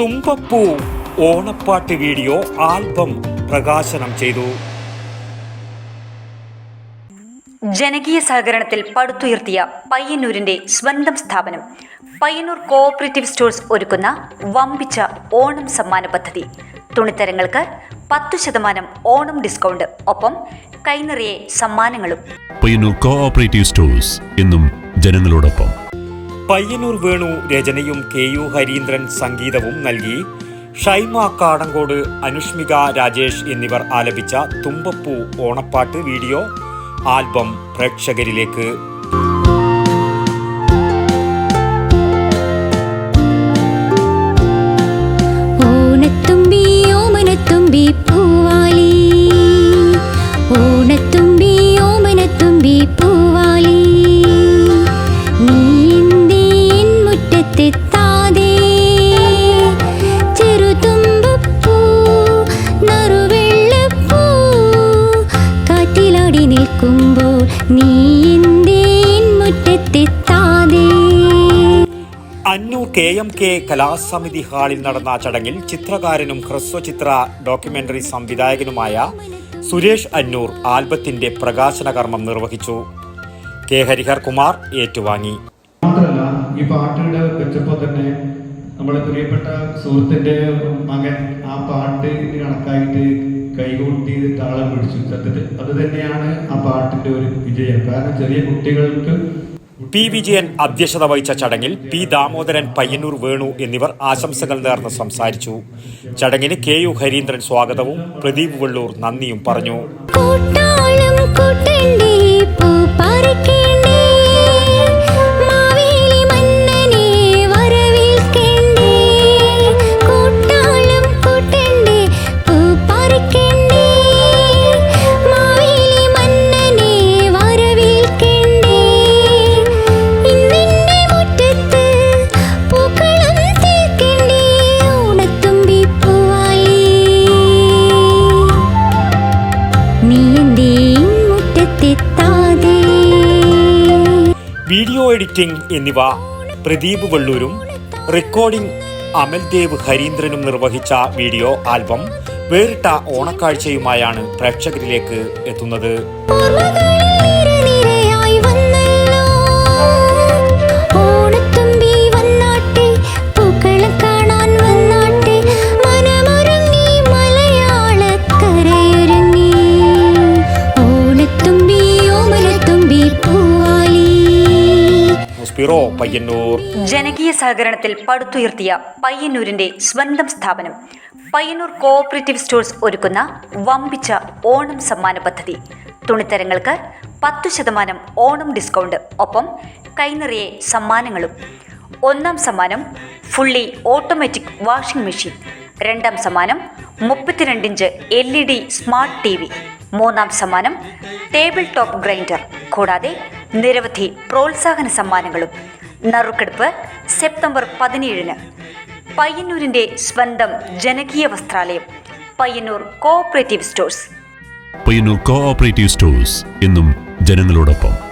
തുമ്പപ്പൂ ഓണപ്പാട്ട് video album പ്രകാശനം ചെയ്തു. ജനകീയ സഹകരണത്തിൽ പടുത്തുയർത്തിയ പയ്യന്നൂരിന്റെ സ്വന്തം സ്ഥാപനം. പയ്യന്നൂർ കോഓപ്പറേറ്റീവ് സ്റ്റോഴ്സ് ഒരുക്കുന്ന വമ്പിച്ച ഓണം സമ്മാന പദ്ധതി. തുണിത്തരങ്ങൾക്ക് പത്തു ശതമാനം ഓണം ഡിസ്കൗണ്ട്. ഒപ്പം കൈനിറയെ സമ്മാനങ്ങളും. പയ്യന്നൂർ കോഓപ്പറേറ്റീവ് സ്റ്റോഴ്സ് എന്നും ജനങ്ങളോടൊപ്പം. പയ്യന്നൂർ വേണു രചനയും കെ യു ഹരീന്ദ്രൻ സംഗീതവും നൽകി. ഷൈമ കാടങ്കോട് അനുഷ്മിക രാജേഷ് എന്നിവർ ആലപിച്ച തുമ്പപ്പൂ ഓണപ്പാട്ട് വീഡിയോ ആൽബം പ്രേക്ഷകരിലേക്ക് നിൽക്കുമ്പോൾ നീ എന്തേ എൻ മുറ്റത്തെത്താതെ അന്നൂർ കെ എം കെ കലാസമിതി ഹാളിൽ നടന്ന ചടങ്ങിൽ ചിത്രകാരനും ഹ്രസ്വചിത്ര ഡോക്യുമെന്ററി സംവിധായകനുമായ സുരേഷ് അന്നൂർ ആൽബത്തിന്റെ പ്രകാശന കർമ്മം നിർവഹിച്ചു. കെ ഹരിഹർ കുമാർ ഏറ്റുവാങ്ങി. മാത്രമല്ല ഈ പാട്ടുകളുടെ വെച്ചപ്പോൾ തന്നെ നമ്മുടെ പ്രിയപ്പെട്ട സുഹൃത്തിന്റെ മകൻ ആ പാട്ട് കണക്കായിട്ട് കൈകൂട്ടി താളം പിടിച്ചു സത്യത്തിൽ അത് തന്നെയാണ് ആ പാട്ടിന്റെ ഒരു വിജയം. കാരണം ചെറിയ കുട്ടികൾക്ക് പി വിജയൻ അധ്യക്ഷത വഹിച്ച ചടങ്ങിൽ പി ദാമോദരൻ പയ്യന്നൂർ വേണു എന്നിവർ ആശംസകൾ നേർന്ന് സംസാരിച്ചു. ചടങ്ങിന് കെ യു ഹരീന്ദ്രൻ സ്വാഗതവും പ്രദീപ് വെള്ളൂർ നന്ദിയും പറഞ്ഞു. വീഡിയോ എഡിറ്റിംഗ് എന്നിവ പ്രദീപ് വള്ളൂരും റെക്കോർഡിംഗ് അമൽദേവ് ഹരീന്ദ്രനും നിർവഹിച്ച വീഡിയോ ആൽബം വേറിട്ട ഓണക്കാഴ്ചയുമായാണ് പ്രേക്ഷകരിലേക്ക് എത്തുന്നത്. സ്പിറോ പയ്യന്നൂർ. ജനകീയ സഹകരണത്തിൽ പടുത്തുയർത്തിയ പയ്യന്നൂരിന്റെ സ്വന്തം സ്ഥാപനം. പയ്യന്നൂർ കോഓപ്പറേറ്റീവ് സ്റ്റോഴ്സ് ഒരുക്കുന്ന വമ്പിച്ച ഓണം സമ്മാന പദ്ധതി. തുണിത്തരങ്ങൾക്ക് പത്തു ശതമാനം ഓണം ഡിസ്കൗണ്ട് ഒപ്പം കൈനിറയെ സമ്മാനങ്ങളും. ഒന്നാം സമ്മാനം ഫുള്ളി ഓട്ടോമാറ്റിക് വാഷിംഗ് മെഷീൻ രണ്ടാം സമ്മാനം മുപ്പത്തിരണ്ട് inch L E D smart T V മൂന്നാം സമ്മാനം ടേബിൾ ടോപ്പ് ഗ്രൈൻഡർ കൂടാതെ നിരവധി പ്രോത്സാഹന സമ്മാനങ്ങളും. നറുക്കെടുപ്പ് സെപ്റ്റംബർ പതിനേഴിന്. പയ്യന്നൂരിന്റെ സ്വന്തം ജനകീയ വസ്ത്രാലയം Payyanur cooperative stores. Payyanur cooperative stores എന്നും ജനങ്ങളോടൊപ്പം.